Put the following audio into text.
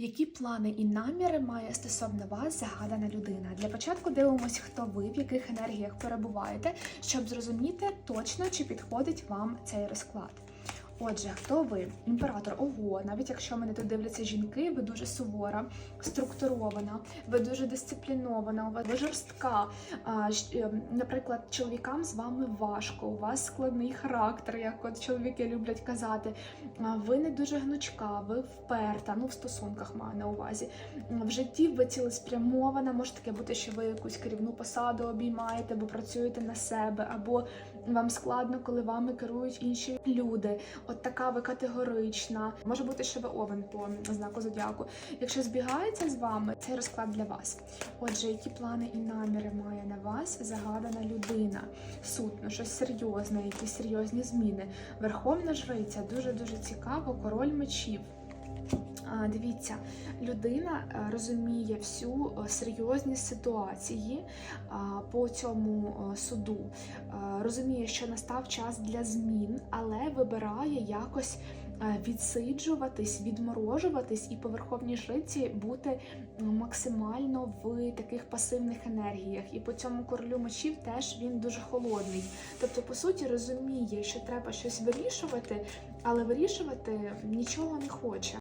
Які плани і наміри має стосовно вас загадана людина? Для початку дивимося, хто ви, в яких енергіях перебуваєте, щоб зрозуміти точно, чи підходить вам цей розклад. Отже, хто ви? Імператор, ого, навіть якщо мене тут дивляться жінки, ви дуже сувора, структурована, ви дуже дисциплінована, ви жорстка. Ем, наприклад, чоловікам з вами важко, у вас складний характер, як от чоловіки люблять казати. Ви не дуже гнучка, ви вперта, ну в стосунках маю на увазі. В житті ви цілеспрямована, може таке бути, що ви якусь керівну посаду обіймаєте, бо працюєте на себе, або вам складно, коли вами керують інші люди. От така ви категорична. Може бути, що ви овен по знаку зодіаку. Якщо збігається з вами, цей розклад для вас. Отже, які плани і наміри має на вас загадана людина? Сутно, щось серйозне, якісь серйозні зміни. Верховна жриця дуже дуже цікаво, король мечів. Дивіться, людина е, розуміє всю е, серйозність ситуації по цьому е, суду, розуміє, що настав час для змін, але вибирає якось відсиджуватись, відморожуватись і по верховній жриці бути максимально в таких пасивних енергіях. І по цьому королю мечів теж він дуже холодний. Тобто, по суті, розуміє, що треба щось вирішувати, але вирішувати нічого не хоче.